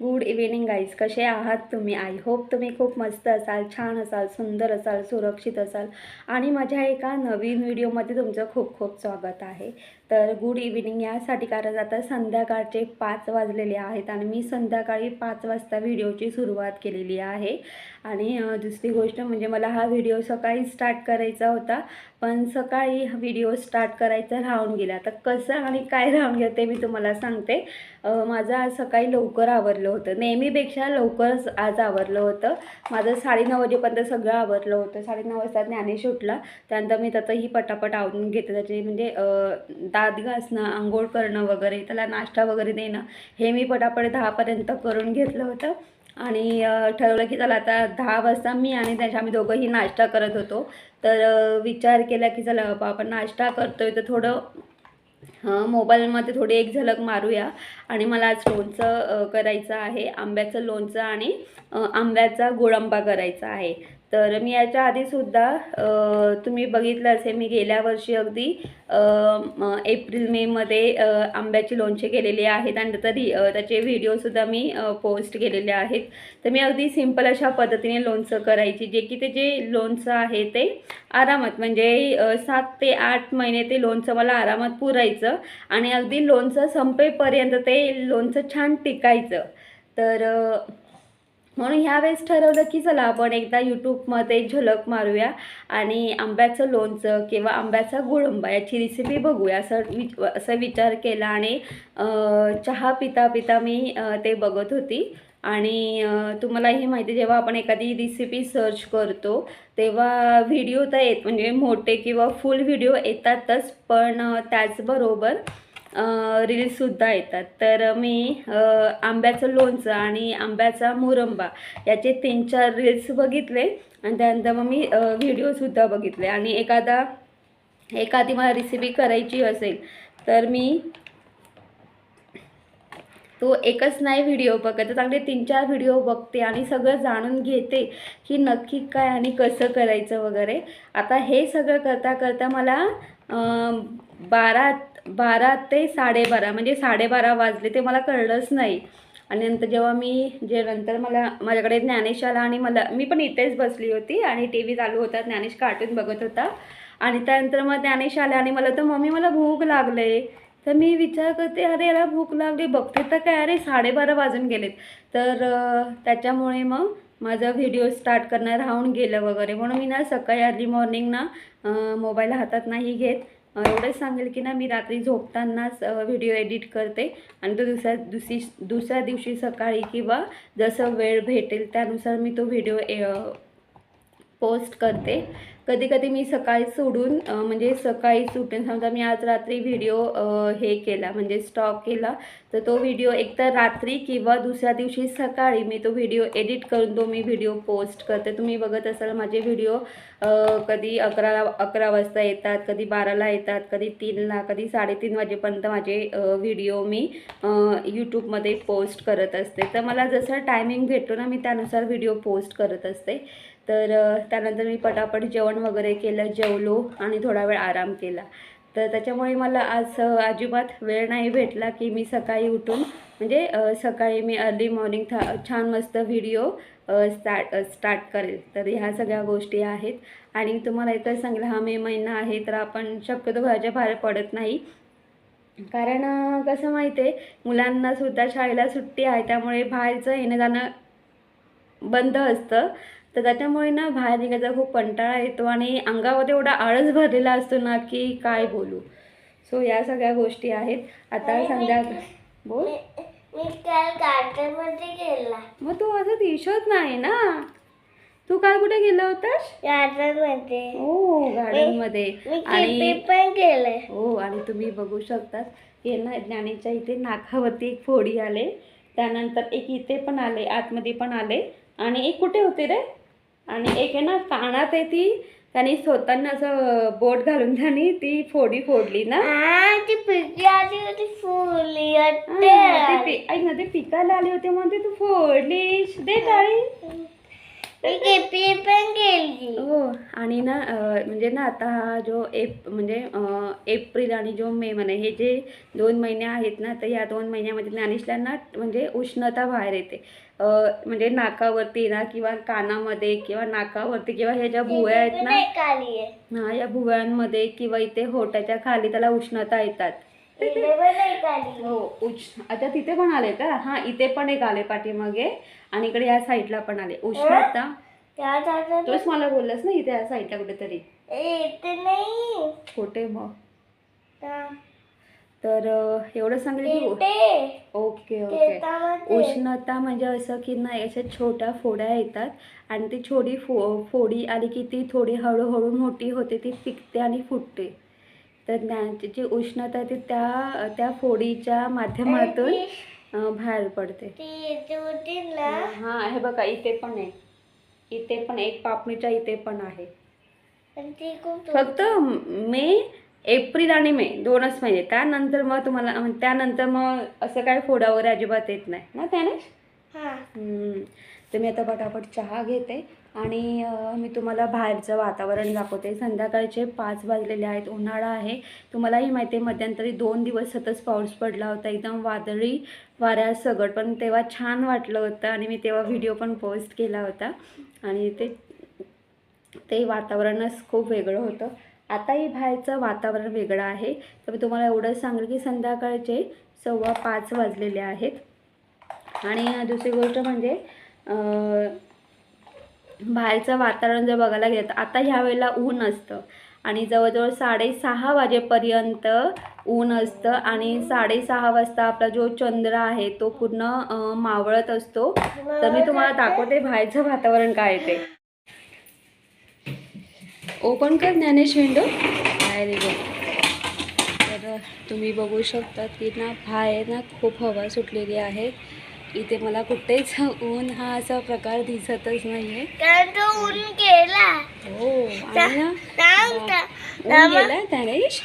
Good evening guys कसे आहात तुम्ही? आय होप तुम्ही खूप मस्त असाल छान असाल सुंदर असाल सुरक्षित असाल. आणि माझ्या एका नवीन व्हिडिओमध्ये तुमचं खूप खूप स्वागत आहे. तर गुड इव्हिनिंग यासाठी कारण आता संध्याकाळचे पाच वाजलेले आहेत आणि मी संध्याकाळी पाच वाजता व्हिडिओची सुरुवात केलेली आहे. आणि दुसरी गोष्ट म्हणजे मला हा व्हिडिओ सकाळी स्टार्ट करायचा होता पण सकाळी व्हिडिओ स्टार्ट करायचा राहून गेला. तर कसं आणि काय राहून गेलं ते मी तुम्हाला सांगते. माझं आज सकाळी लवकर आवरलं होतं. नेहमीपेक्षा लवकरच आज आवरलं होतं. माझं साडेनऊ वाजेपर्यंत सगळं आवरलं होतं. साडेनऊ वाजता ज्ञानेश उठला. त्यानंतर मी त्याचंही पटापट आवरून घेते त्याचे म्हणजे दात घासणं आंघोळ करणं वगैरे त्याला नाश्ता वगैरे देणं हे मी पटापट दहापर्यंत करून घेतलं होतं. आणि ठरवलं की चला आता दहा वाजता मी आणि त्याच्या आम्ही दोघंही नाश्ता करत होतो. तर विचार केला की चला बाबा आपण नाश्ता करतो आहे तर थोडं मोबाईलमध्ये थोडी एक झलक मारूया. आणि मला आज लोणचं करायचं आहे आंब्याचं लोणचं आणि आंब्याचा गोळंबा करायचा आहे. तर मी याच्या आधीसुद्धा तुम्ही बघितलं असेल मी गेल्या वर्षी अगदी एप्रिल मेमध्ये आंब्याची लोणचे केलेले आहेत आणि तरी रि त्याचे व्हिडिओसुद्धा मी पोस्ट केलेले आहेत. तर मी अगदी सिंपल अशा पद्धतीने लोणचं करायची जे की ते जे लोणचं आहे ते आरामात म्हणजे सात ते आठ महिने ते लोणचं मला आरामात पुरायचं आणि अगदी लोणचं संपेपर्यंत ते लोणचं छान टिकायचं. तर म्हणून ह्यावेळेस ठरवलं की चला आपण एकदा यूट्यूबमध्ये झलक मारूया आणि आंब्याचं लोणचं किंवा आंब्याचा गुळंबा याची रेसिपी बघूया असं विच असं विचार केला आणि चहा पिता पिता मी ते बघत होती. आणि तुम्हाला ही माहिती आहे, जेव्हा आपण एखादी रेसिपी सर्च करतो तेव्हा व्हिडिओ तर येत म्हणजे मोठे किंवा फुल व्हिडिओ येतातच पण त्याचबरोबर रील्ससुद्धा येतात. तर मी आंब्याचं लोणचं आणि आंब्याचा मुरंबा याचे तीन चार रील्स बघितले आणि त्यानंतर मग मी व्हिडिओसुद्धा बघितले. आणि एखादा एखादी मला रेसिपी करायची असेल तर मी तो एकच नाही व्हिडिओ बघत. तर चांगले तीन चार व्हिडिओ बघते आणि सगळं जाणून घेते की नक्की काय आणि कसं करायचं वगैरे. आता हे सगळं करता करता मला बारा बारा ते साडेबारा म्हणजे साडेबारा वाजले ते मला कळलंच नाही. आणि नंतर जेव्हा मी जे नंतर मला माझ्याकडे ज्ञानेश आला आणि मला मी पण इथेच बसली होती आणि टी व्ही चालू होता ज्ञानेश कार्टून बघत होता. आणि त्यानंतर मग ज्ञानेश आला आणि मला तर मम्मी मला भूक लागले तर मी विचार करते अरे याला भूक लागली बघते तर काय अरे साडेबारा वाजून गेलेत. तर त्याच्यामुळे मग माझा व्हिडिओ स्टार्ट करणं राहून गेलं वगैरे. म्हणून मी ना सकाळी अर्ली मॉर्निंग ना मोबाईल हातात नाही घेत. एवढंच सांगेल की ना मी रात्री झोपतानाच व्हिडिओ एडिट करते. आणि तो दुसऱ्या दुसरी दुसऱ्या दिवशी सकाळी किंवा जसं वेळ भेटेल त्यानुसार मी तो व्हिडिओ पोस्ट करते. कधी कधी मी सकाळी सोडून म्हणजे सकाळी सुटून समजा मी आज रात्री व्हिडिओ हे केला म्हणजे स्टॉक केला तर तो व्हिडिओ एकतर रात्री किंवा दुसऱ्या दिवशी सकाळी मी तो व्हिडिओ एडिट करून तो मी व्हिडिओ पोस्ट करते. तुम्ही बघत असाल माझे व्हिडिओ कधी अकराला अकरा वाजता येतात कधी बाराला येतात कधी तीनला कधी साडेतीन वाजेपर्यंत माझे व्हिडिओ मी यूट्यूबमध्ये पोस्ट करत असते. तर मला जसं टायमिंग भेटतो ना मी त्यानुसार व्हिडिओ पोस्ट करत असते. तर त्यानंतर मी पटापट जेवण वगैरे केलं जेवलो आणि थोडा वेळ आराम केला. तर त्याच्यामुळे मला आज अजिबात वेळ नाही भेटला की मी सकाळी उठून म्हणजे सकाळी मी अर्ली मॉर्निंग था छान मस्त व्हिडिओ स्टार्ट स्टार्ट करेल. तर ह्या सगळ्या गोष्टी आहेत. आणि तुम्हाला एकच सांगेल हा मे महिना आहे तर आपण शक्यतो घराच्या बाहेर पडत नाही. कारण कसं माहिती आहे मुलांनासुद्धा शाळेला सुट्टी आहे त्यामुळे बाहेरचं येणं जाणं बंद असतं. तर त्याच्यामुळे ना बाहेर निघायचा खूप कंटाळा येतो आणि अंगामध्ये एवढा आळस भरलेला असतो ना की काय बोलू. सो या सगळ्या गोष्टी आहेत. आता संध्या बोल. मी काल गार्डनमध्ये गेला. मग तू असं दिसत नाही ना. तू काल कुठे गेला होतास? गार्डनमध्ये हो गार्डनमध्ये मी आणि पण हो आणि तुम्ही बघू शकतात. हे ना ज्ञानेच्या इथे नाकावरती एक फोडी आले. त्यानंतर एक इथे पण आले आतमध्ये पण आले. आणि एक कुठे होते रे? आणि एक आहे ना कानात आहे ती. त्यांनी स्वतःना असं बोट घालून त्यांनी ती फोडी फोडली ना. ती पिकायला आले होते म्हणते तू फोडलीस. दे टाळी मी केपी पण गेली हो आणि ना म्हणजे ना आता हा जो एप म्हणजे एप्रिल आणि जो मे महिने हे जे दोन महिने आहेत ना तर या दोन महिन्यामध्ये ज्ञानेशला ना म्हणजे उष्णता बाहेर येते. म्हणजे नाकावरती ना किंवा कानामध्ये किंवा नाकावरती किंवा ह्या ज्या भुवया आहेत ना हा या भुवयांमध्ये किंवा इथे होटाच्या खाली त्याला उष्णता येतात. हो आता तिथे पण आले का? हा इथे पण एक आले पाठीमागे आणि इकडे या साईडला पण आले. उष्णता तोच मला बोललास ना इथे या साईडला कुठेतरी. कुठे मग? तर एवढं सांगितलं की ओके ओके. उष्णता म्हणजे असं की नाही अशा छोट्या फोड्या येतात आणि ती छोटी फो फोडी आली की ती थोडी हळूहळू मोठी होते ती पिकते आणि फुटते. तर त्यांची जी उष्णता ती त्या त्या फोडीच्या माध्यमातून बाहेर पडते. हा हे बघा इथे पण आहे. इथे पण एक पापणीच्या इथे पण आहे. फक्त मे एप्रिल आणि मे दोनच महिने. त्यानंतर मग तुम्हाला त्यानंतर मग असं काय फोडा वगैरे अजिबात येत नाही. ना त्याने? हा. हम्म. तर मी आता पटापट चहा घेते. आणि मी तुम्हाला बाहेरचं वातावरण दाखवते. संध्याकाळचे पाच वाजलेले आहेत उन्हाळा आहे. तुम्हालाही माहिती आहे मध्यंतरी दोन दिवस सतत पाऊस पडला होता. एकदम वादळी वाऱ्या सगळ पण तेव्हा छान वाटलं होतं आणि मी तेव्हा व्हिडिओ पण पोस्ट केला होता. आणि ते ते वातावरणच खूप वेगळं होतं. आताही बाहेरचं वातावरण वेगळं आहे. तर मी तुम्हाला एवढंच सांगेल की संध्याकाळचे सव्वा पाच वाजलेले आहेत. आणि दुसरी गोष्ट म्हणजे बाहेरचं वातावरण जर बघायला गेलं तर आता ह्या वेळेला ऊन असतं. आणि जवळजवळ साडेसहा वाजेपर्यंत ऊन असतं आणि साडेसहा वाजता आपला जो चंद्र आहे तो पूर्ण मावळत असतो. तर मी तुम्हाला दाखवते बाहेरचं वातावरण काय आहे ते. ओपन कर ज्ञानेश विंडो. बाहेर तर तुम्ही बघू शकता की ना बाहेर ना खूप हवा सुटलेली आहे. इथे मला कुठेच ऊन हा असा प्रकार दिसतच नाही आहे कारण तो ऊन गेला. हो आणि ना ऊन ज्ञानेश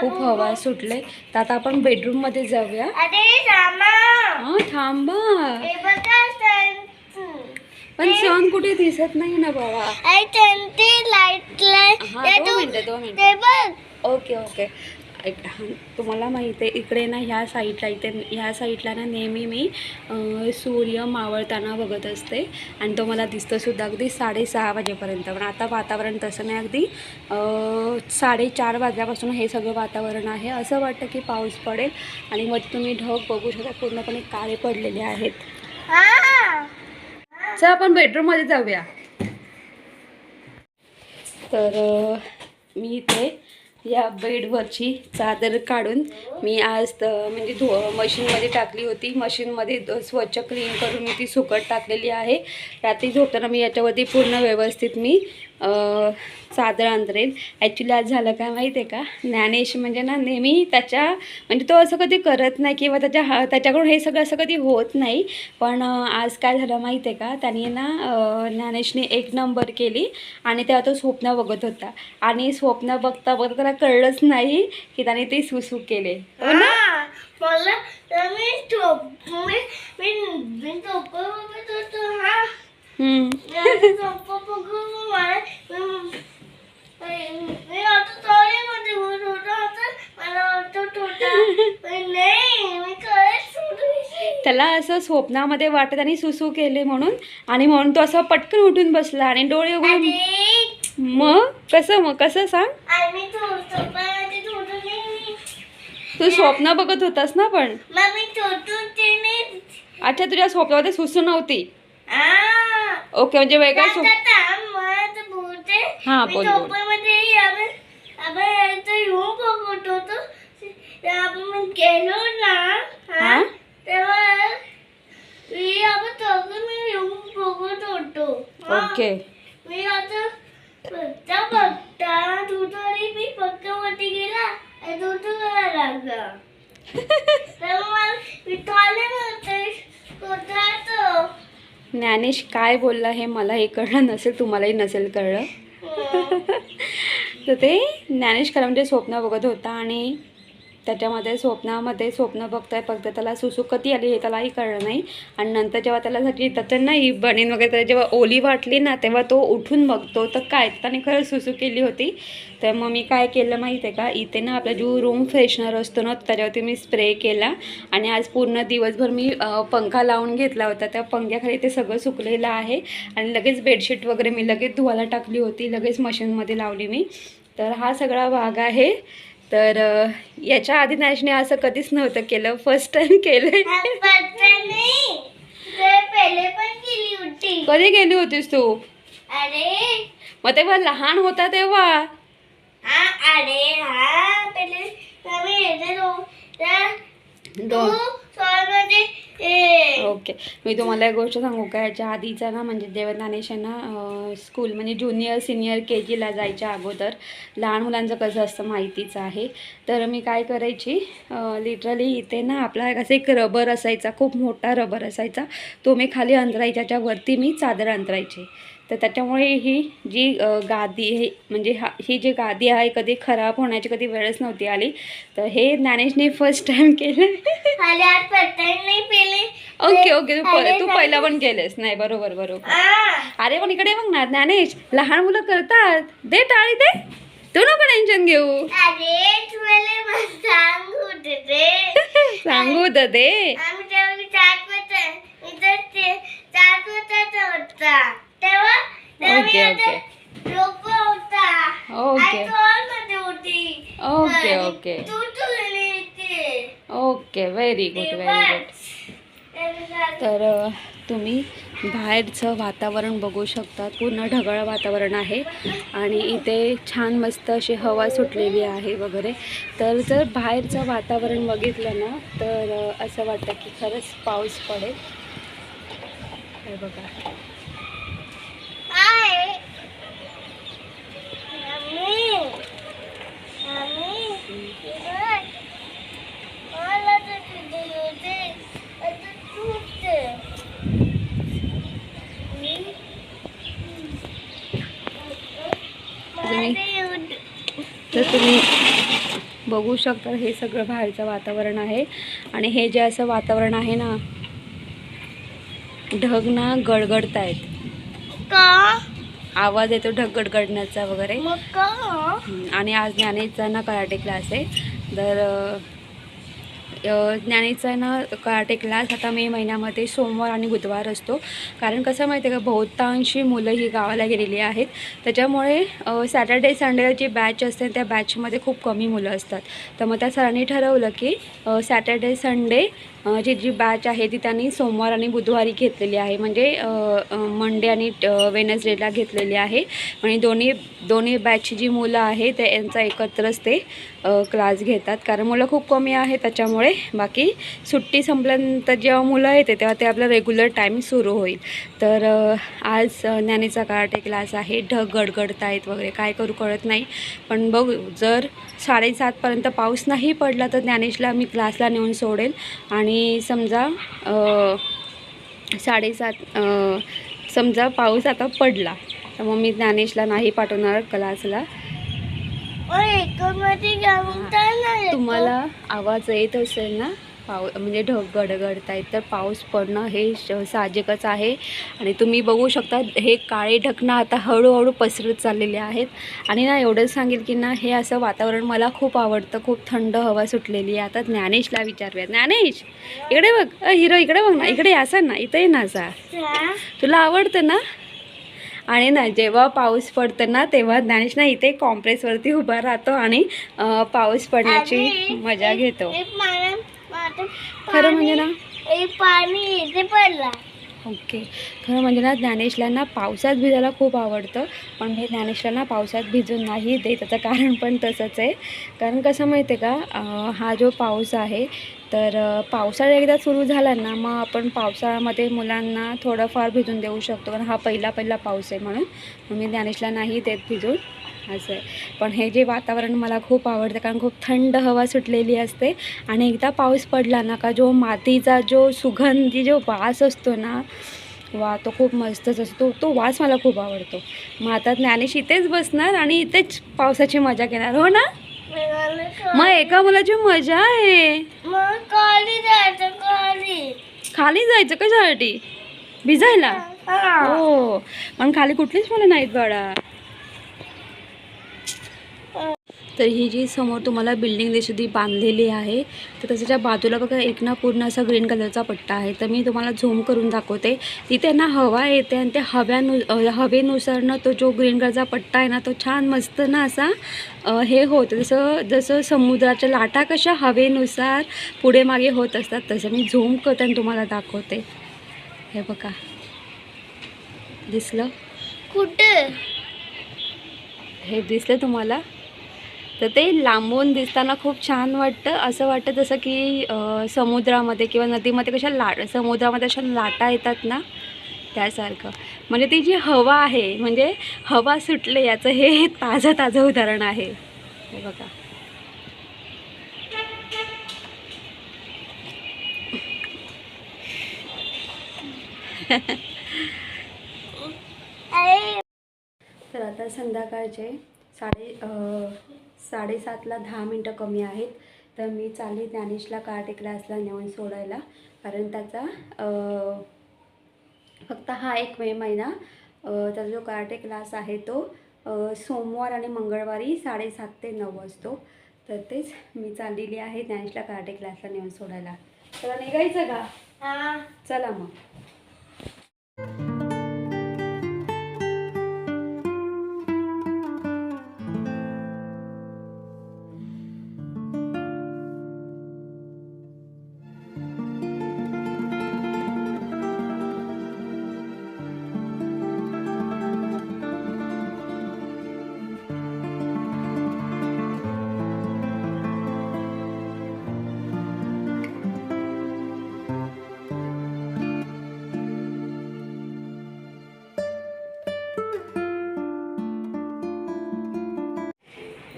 खूप हवा सुटले तर आता आपण बेडरूममध्ये जाऊया. अरे रामा हां थांबा. पण सण कुठे दिसत नाही ना बाबा. लाइट हा लाइट दोन मिनटं दोन मिनटं. Okay okay. तुम्हाला माहिती आहे इकडे ना ह्या साईडला इथे ह्या साईडला ना नेहमी मी सूर्य मावळताना बघत असते. आणि तो मला दिसतो सुद्धा अगदी साडेसहा वाजेपर्यंत. पण आता वातावरण तसं नाही अगदी साडेचार वाजल्यापासून हे सगळं वातावरण आहे. असं वाटतं की पाऊस पडेल आणि मग तुम्ही ढग बघू शकता पूर्णपणे काळे पडलेले आहेत. चल आपण बेडरूममध्ये जाऊया. तर मी इथे या बेडवरची चादर काढून मी आज म्हणजे धो मशीनमध्ये टाकली होती. मशीनमध्ये स्वच्छ क्लीन करून मी ती सुकट टाकलेली आहे. रात्री झोपताना मी याच्यावरती पूर्ण व्यवस्थित मी चादर अंतरेल ॲक्च्युली आज झालं काय माहीत आहे का? ज्ञानेश म्हणजे ना नेहमी त्याच्या म्हणजे तो असं कधी करत नाही किंवा त्याच्या हा त्याच्याकडून हे सगळं असं कधी होत नाही. पण आज काय झालं माहीत आहे का? त्याने ना ज्ञानेशने एक नंबर केली आणि तेव्हा तो स्वप्न बघत होता. आणि स्वप्न बघता बघता त्याला कळलंच नाही की त्याने ते सुसू केले. हो ना? मला मी झोप मी त्याला असं स्वप्नामध्ये वाटत आणि सुसू केले म्हणून आणि म्हणून तो असं पटकन उठून बसला आणि डोळे उघडून मग? कसं मग? कसं सांग? ते स्वप्न बघत होतास ना पण. मग मी थोडं ते नाही अच्छा तुझ्या स्वप्नामध्ये सुसू नव्हती. ओके म्हणजे वेगळं तर बोलते. हा, बोल, ते. ओके. मी आता बघता बघता तू तरी मी गेला आणि तू तू करायला लागला. तेव्हा मला मी टॉयलेट होतो ज्ञानेश काय बोलला हे मलाही कळलं नसेल तुम्हालाही नसेल कळलं. तर ते ज्ञानेश खरं म्हणजे स्वप्न बघत होता आणि त्याच्यामध्ये स्वप्नामध्ये स्वप्न बघताय फक्त त्याला सुसू कधी आली हे त्यालाही कळलं नाही. आणि नंतर जेव्हा त्याला त्याची त्याचं नाही बनीन वगैरे त्याला जेव्हा ओली वाटली ना तेव्हा तो उठून बघतो तर काय? त्याने खरंच सुसू केली होती. तर मग मी काय केलं माहिती आहे का? इथे ना आपला जो रूम फ्रेशनर असतो ना त्याच्यावरती मी स्प्रे केला. आणि आज पूर्ण दिवसभर मी पंखा लावून घेतला होता. त्या पंख्याखाली ते सगळं सुकलेलं आहे. आणि लगेच बेडशीट वगैरे मी लगेच धुवायला टाकली होती. लगेच मशीनमध्ये लावली मी. तर हा सगळा भाग आहे. तर याच्या आधी नॅशने असं कधीच नव्हतं केलं. फर्स्ट टाइम केलं कधी गेली होतीस तू? अरे. मग तेव्हा लहान होता तेव्हा. दोन ए, ओके. मी तुम्हाला एक गोष्ट सांगू का? याच्या आधीचा ना म्हणजे आहे ना स्कूल म्हणजे ज्युनियर सिनियर के जीला जायच्या अगोदर लहान मुलांचं कसं असतं माहितीच आहे. तर मी काय करायची लिटरली इथे ना आपला एक असं एक रबर असायचा खूप मोठा रबर असायचा. तो मी खाली अंतरायच्या वरती मी चादर अंतरायची. तर त्याच्यामुळे ही जी गादी हे म्हणजे हा ही जी गादी आहे कधी खराब होण्याची कधी वेळच नव्हती आली. तर हे ज्ञानेशने फर्स्ट टाईम केलं. ओके ओके तू तू. पहिला पण केलेस नाही बरोबर बरोबर. अरे पण इकडे बघ ना ज्ञानेश लहान मुलं करतात. दे टाळी दे. तू नको टेन्शन घेऊ. सांगू तर दे okay, okay. Okay. Okay okay. Okay very good very good तर तुम्ही बाहेरचं वातावरण बघू शकता. पूर्ण ढगाळ वातावरण आहे. आणि इथे छान मस्त अशी हवा सुटलेली आहे वगैरे. तर जर बाहेरचं वातावरण बघितलं ना तर असं वाटतं की खरंच पाऊस पडेल. हे बघा हाय मम्मी मम्मी इकडे मला तर तुम्ही- तुम्ही बघू शकता हे सगळं बाहेरचं वातावरण आहे. आणि हे जे असं वातावरण आहे ना ढग ना गडगडत आहेत का? आवाज येतो ढग गडगडण्याचा वगैरे. आणि आज ज्ञानेचा ना कराटे क्लास आहे. तर ज्ञानेचा ना कराटे क्लास आता मे महिन्यामध्ये सोमवार आणि बुधवार असतो. कारण कसं माहिती आहे का बहुतांशी मुलं ही गावाला गेलेली आहेत. त्याच्यामुळे सॅटर्डे संडेला जी बॅच असते त्या बॅचमध्ये खूप कमी मुलं असतात. तर मग त्या सरांनी ठरवलं की सॅटर्डे संडे जी जी बॅच आहे ती त्यांनी सोमवार आणि बुधवारी घेतलेली आहे. म्हणजे मंडे आणि वेनसडेला घेतलेली आहे. आणि दोन्ही दोन्ही बॅचची जी मुलं आहे ते यांचा एकत्रच ते क्लास घेतात. कारण मुलं खूप कमी आहे त्याच्यामुळे बाकी सुट्टी संपल्यानंतर जेव्हा मुलं येते तेव्हा ते आपलं रेग्युलर टाईम सुरू होईल. तर आज ज्ञानीचा ज्ञानेचा कराटे क्लास आहे. ढग गडगडत आहेत वगैरे काय करू कळत नाही. पण बघ जर साडेसातपर्यंत पाऊस नाही पडला तर ज्ञानेशला मी क्लासला नेऊन सोडेल. आणि समजा अ, साडेसात अ, समजा पाऊस आता पडला तर मग मी ज्ञानेशला नाही पाठवणार क्लासला. तुम्हाला आवाज येत असेल ना? पाऊ म्हणजे ढग गडगडत आहेत तर पाऊस पडणं हे साहजिकच आहे. आणि तुम्ही बघू शकता हे काळे ढकणं आता हळूहळू पसरत चाललेले आहेत. आणि ना एवढंच सांगेल की ना हे असं वातावरण मला खूप आवडतं. खूप थंड हवा सुटलेली आहे. आता ज्ञानेशला विचारूया. ज्ञानेश इकडे बघ. हिरो इकडे बघ ना. इकडे असं ना. इथे ना असा तुला आवडतं ना? आणि ना जेव्हा पाऊस पडतं ना तेव्हा ज्ञानेश ना इथे कॉम्प्रेसवरती उभा राहतो आणि पाऊस पडण्याची मजा घेतो. खरं म्हणजे ना? पाणी इथे पडला. ओके. खरं म्हणजे ना ज्ञानेशला ना पावसात भिजायला खूप आवडतं पण हे ज्ञानेशला ना पावसात भिजून नाही देत त्याचं कारण पण तसंच आहे. कारण कसं माहिती आहे का हा जो पाऊस आहे तर पावसाळा एकदा सुरू झाला ना मग आपण पावसाळ्यामध्ये मुलांना थोडंफार भिजून देऊ शकतो. कारण हा पहिला पहिला पाऊस आहे म्हणून. मी ज्ञानेशला नाही देत भिजून. असं आहे. पण हे जे वातावरण मला खूप आवडतं कारण खूप थंड हवा सुटलेली असते. आणि एकदा पाऊस पडला ना का जो मातीचा जो सुगंधी जो वास असतो ना वा तो खूप मस्तच असतो. तो वास मला खूप आवडतो. मग आता ज्ञानेश इथेच बसणार आणि इथेच पावसाची मजा घेणार हो ना? मग एका मुलाची मजा आहे. खाली जायचं कशासाठी? भिजायला? हो. पण खाली कुठलीच मुलं नाहीत बाळा. तर ही जी समोर तुम्हाला बिल्डिंग दिसते ती बांधलेली आहे. तर त्याच्या बाजूला बघा एक ना पूर्ण असा ग्रीन कलरचा पट्टा आहे. तर मी तुम्हाला झूम करून दाखवते. तिथे ना हवा येते आणि त्या हव्यानु हवेनुसार ना तो जो ग्रीन कलरचा पट्टा आहे ना तो छान मस्त ना असा हे होतं. जसं जसं समुद्राच्या लाटा कशा हवेनुसार पुढे मागे होत असतात तसं मी झूम करते आणि तुम्हाला दाखवते. हे बघा. दिसलं? कुठे? हे दिसलं तुम्हाला? तर ते लांबून दिसताना खूप छान वाटतं. असं वाटतं जसं की समुद्रामध्ये किंवा नदीमध्ये कशा ला समुद्रामध्ये अशा लाटा येतात ना त्यासारखं. म्हणजे ती जी हवा आहे म्हणजे हवा सुटले याचं हे ताजं ताजं उदाहरण आहे. हे बघा. तर आता संध्याकाळचे साडे साडेसातला दहा मिनटं कमी आहेत. तर मी चालली ज्ञानेशला कार्टे क्लासला नेऊन सोडायला. कारण त्याचा फक्त हा एक मे महिना त्याचा जो कार्टे क्लास आहे तो सोमवार आणि मंगळवारी साडेसात ते नऊ असतो. तर तेच मी चाललेली आहे ज्ञानेशला कार्टे क्लासला नेऊन सोडायला. तर निघायचं का? हा. चला मग.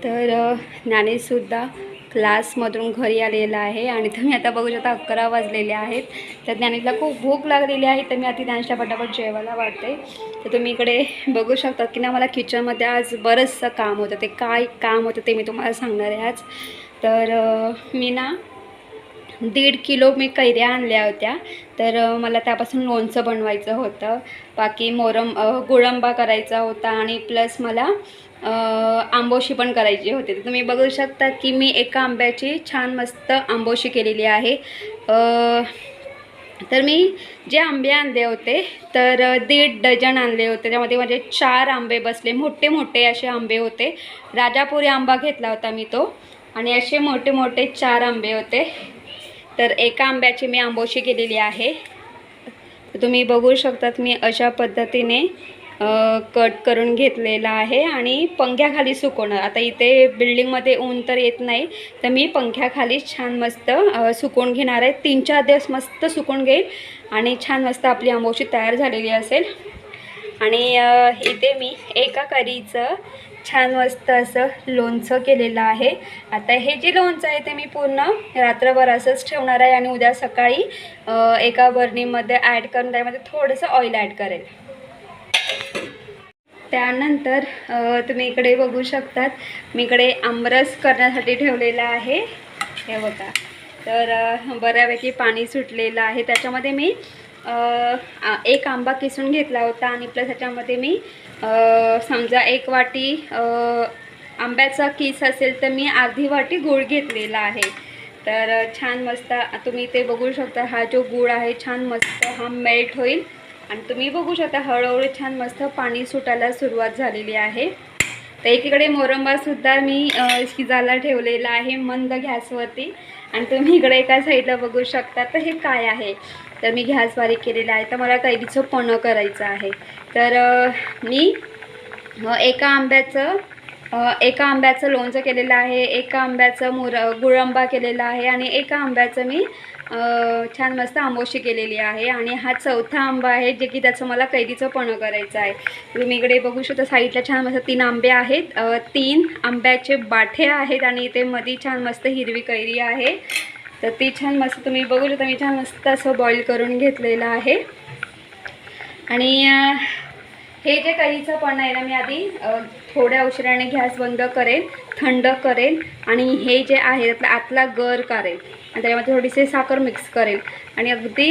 तर ज्ञानेशसुद्धा क्लासमधून घरी आलेला आहे आणि तुम्ही आता बघू शकता अकरा वाजलेले आहेत. तर ज्ञानेशला खूप भूक लागलेली आहे तर मी आता ज्ञानेशला पटापट जेवायला वाटते तर तुम्ही इकडे बघू शकता की ना मला किचनमध्ये आज बरंचसं काम होतं. ते काय काम होतं ते मी तुम्हाला सांगणार आहे आज. तर मी ना दीड किलो मी कैऱ्या आणल्या होत्या. तर मला त्यापासून लोणचं बनवायचं होतं. बाकी मोरम गुळंबा करायचा होता आणि प्लस मला आंबोशी पण करायची होते. तर तुम्ही बघू शकता की मी एका आंब्याची छान मस्त आंबोशी केलेली आहे. तर मी जे आंबे आणले होते तर दीड डझन आणले होते. त्यामध्ये माझे चार आंबे बसले. मोठे मोठे असे आंबे होते. राजापुरी आंबा घेतला होता मी तो. आणि असे मोठे मोठे चार आंबे होते. तर एका आंब्याची मी आंबोशी केलेली आहे. तर तुम्ही बघू शकतात मी अशा पद्धतीने कट करून घेतलेला आहे आणि पंख्याखाली सुकवणार. आता इथे बिल्डिंगमध्ये ऊन तर येत नाही तर मी पंख्याखाली छान मस्त सुकवून घेणार आहे. तीन चार दिवस मस्त सुकवून घेईल आणि छान मस्त आपली आंबोशी तयार झालेली असेल. आणि इथे मी एका करीचं छान मस्त असं लोणचं केलेलं आहे. आता हे जे लोणचं आहे ते मी पूर्ण रात्रभर असंच ठेवणार आहे आणि उद्या सकाळी एका बर्नीमध्ये ॲड करून त्यामध्ये थोडंसं ऑइल ॲड करेल. त्यानंतर तुम्ही इकडे बघू शकतात मी इकडे आमरस करण्यासाठी ठेवलेला आहे. हे बघा. तर बऱ्यापैकी पाणी सुटलेलं आहे. त्याच्यामध्ये मी एक आंबा किसून घेतला होता आणि प्लस त्याच्यामध्ये मी समजा एक वाटी आंब्याचा किस असेल तर मी अर्धी वाटी गूळ घेतलेला आहे. तर छान मस्त तुम्ही ते बघू शकता हा जो गूळ आहे छान मस्त हा मेल्ट होईल. आणि तुम्ही बघू शकता हळूहळू छान मस्त पाणी सुटायला सुरुवात झालेली आहे. तर एकीकडे मोरंबासुद्धा मी शिजायला ठेवलेला आहे मंद गॅसवरती. आणि तुम्ही इकडे एका साईडला बघू शकता तर हे काय आहे? तर मी गॅस बारीक केलेला आहे. तर मला कैरीचं पणं करायचं आहे. तर मी एका आंब्याचं एका आंब्याचं लोणचं केलेलं आहे एका आंब्याचं मुर गुळंबा केलेला आहे आणि एका आंब्याचं मी छान मस्त आंबोशी केलेली आहे आणि हा चौथा आंबा आहे जे की त्याचं मला कैरीचं पणं करायचं आहे. तुम्ही इकडे बघू शकता साईडला छान मस्त तीन आंबे आहेत. तीन आंब्याचे बाठे आहेत आणि इथे मध्ये छान मस्त हिरवी कैरी आहे. तर ती छान मस्त तुम्ही बघू शकता मी छान मस्त असं बॉईल करून घेतलेलं आहे. आणि हे जे कैरीचं पण आहे ना मी आधी थोड्या उशिराने गॅस बंद करेन थंड करेन आणि हे जे आहे त्यातला आतला गर काढेल त्याच्यामध्ये थोडीशी साखर मिक्स करेल. आणि अगदी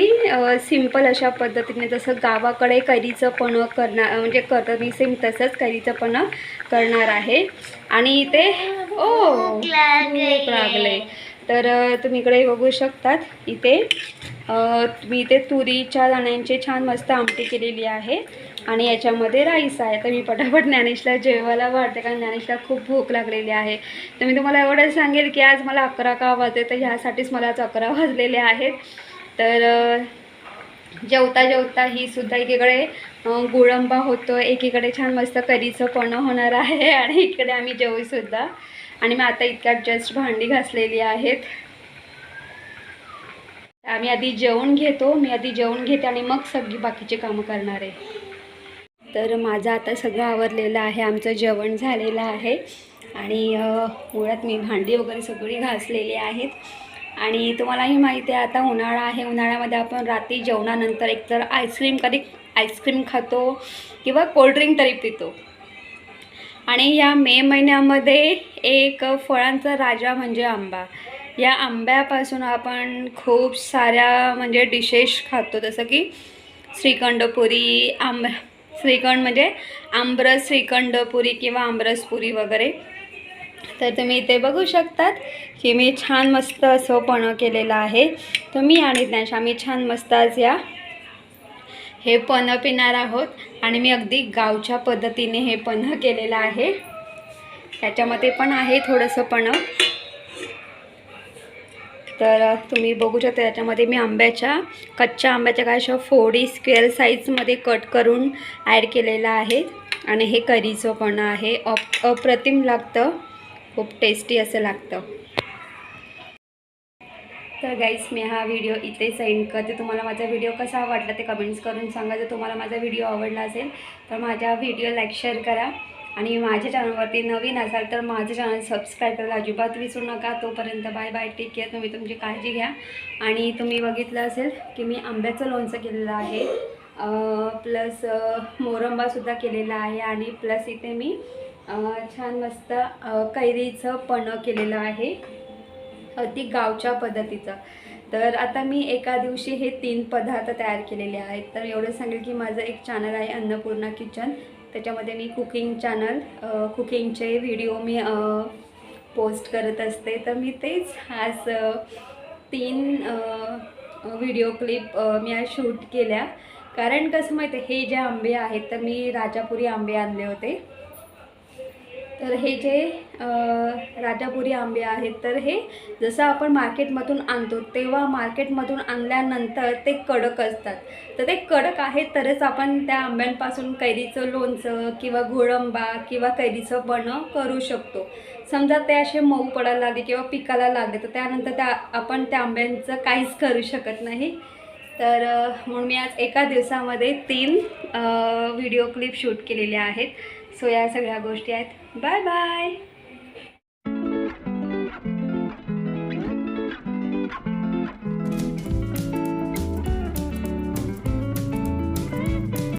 सिंपल अशा पद्धतीने जसं गावाकडे कैरीचं पणं करणार म्हणजे करतं मी सेम तसंच कैरीचं पणं करणार आहे. आणि इथे ओ लागली. तर तुम्ही इकडे बघू शकतात इथे मी इथे तुरीच्या दाण्यांची छान मस्त आमटी केलेली आहे. आणि याच्यामध्ये राईस आहे. तर मी पटापट ज्ञानेशला जेवायला वाढते कारण ज्ञानेशला खूप भूक लागलेली आहे. तर मी तुम्हाला एवढं सांगेल की आज मला अकरा का वाजते तर ह्यासाठीच मला आज अकरा वाजलेले आहेत. तर जेवता जेवता ही सुद्धा एकीकडे गुळंबा होतो एकीकडे छान मस्त करीचं पण होणार आहे आणि इकडे आम्ही जेवूसुद्धा आणि मी आता इतक्यात जस्ट भांडी घासलेली आहेत. आम्ही आधी जेवण घेतो मी आधी जेवण घेते आणि मग सगळी बाकीची कामं करणार आहे. तर माझं आता सगळं आवरलेलं आहे आमचं जेवण झालेलं आहे आणि मुळात मी भांडी वगैरे सगळी घासलेली आहेत. आणि तुम्हालाही माहिती आहे आता उन्हाळा आहे उन्हाळ्यामध्ये आपण रात्री जेवणानंतर एकतर आईस्क्रीम कधी आईस्क्रीम खातो किंवा कोल्ड्रिंक तरी पितो. आणि या मे महिन्यामध्ये एक फळांचा राजा म्हणजे आंबा. या आंब्यापासून आपण खूप साऱ्या म्हणजे डिशेश खातो जसं की श्रीखंडपुरी आंब श्रीखंड म्हणजे आंबरस श्रीखंडपुरी किंवा आंबरसपुरी वगैरे. तर तुम्ही इथे बघू शकतात की मी छान मस्त असं पणं केलेलं आहे. तर मी आणि ज्ञाश आम्ही छान मस्त आज या. हे पणं पिणार आहोत आणि मी अगदी गावच्या पद्धतीने हे पण केलेलं आहे. त्याच्यामध्ये पण आहे थोडंसं पणं. तर तुम्ही बघू शकता त्याच्यामध्ये मी आंब्याच्या कच्च्या आंब्याच्या काय अशा फोडी स्क्वेअर साईजमध्ये कट करून ॲड केलेलं आहे. आणि हे करीचं पण आहे. अप अप्रतिम लागतं. खूप टेस्टी असं लागतं. तर गाईस मी हा व्हिडिओ इथे सेंड करते. तुम्हाला माझा व्हिडिओ कसा वाटला ते कमेंट्स करून सांगा. जर तुम्हाला माझा व्हिडिओ आवडला असेल तर माझ्या व्हिडिओ लाईक शेअर करा. आणि माझ्या चॅनलवरती नवीन असाल तर माझं चॅनल सबस्क्राईब करायला अजिबात विसरू नका. तोपर्यंत बाय बाय टेक केअर तुम्ही तुमची काळजी घ्या. आणि तुम्ही बघितलं असेल की मी आंब्याचं लोणचं केलेलं आहे. प्लस मोरंबासुद्धा केलेला आहे आणि प्लस इथे मी छान मस्त कैरीचं पणं केलेलं आहे. अगदी गावच्या पद्धतीचं. तर आता मी एका दिवशी हे तीन पदार्थ तयार केलेले आहेत. तर एवढं सांगेल की माझं एक चॅनल आहे अन्नपूर्णा किचन त्याच्यामध्ये मी कुकिंग चॅनल कुकिंगचे व्हिडिओ मी पोस्ट करत असते. तर मी तेच आज तीन व्हिडिओ क्लिप मी आज शूट केल्या. कारण कसं माहिती आहे हे जे आंबे आहेत तर मी राजापुरी आंबे आणले होते. तर हे जे राजापुरी आंबे आहेत तर हे जसं आपण मार्केटमधून आणतो तेव्हा मार्केटमधून आणल्यानंतर ते कडक असतात. तर ते कडक आहेत तरच आपण त्या आंब्यांपासून कैरीचं लोणचं किंवा घोळंबा किंवा कैरीचं बणं करू शकतो. समजा ते असे मऊ पडायला लागले किंवा पिकाला लागले तर त्यानंतर त्या आपण त्या आंब्यांचं काहीच करू शकत नाही. तर म्हणून मी आज एका दिवसामध्ये तीन व्हिडिओ क्लिप शूट केलेल्या आहेत. सो या सगळ्या गोष्टी आहेत. Bye bye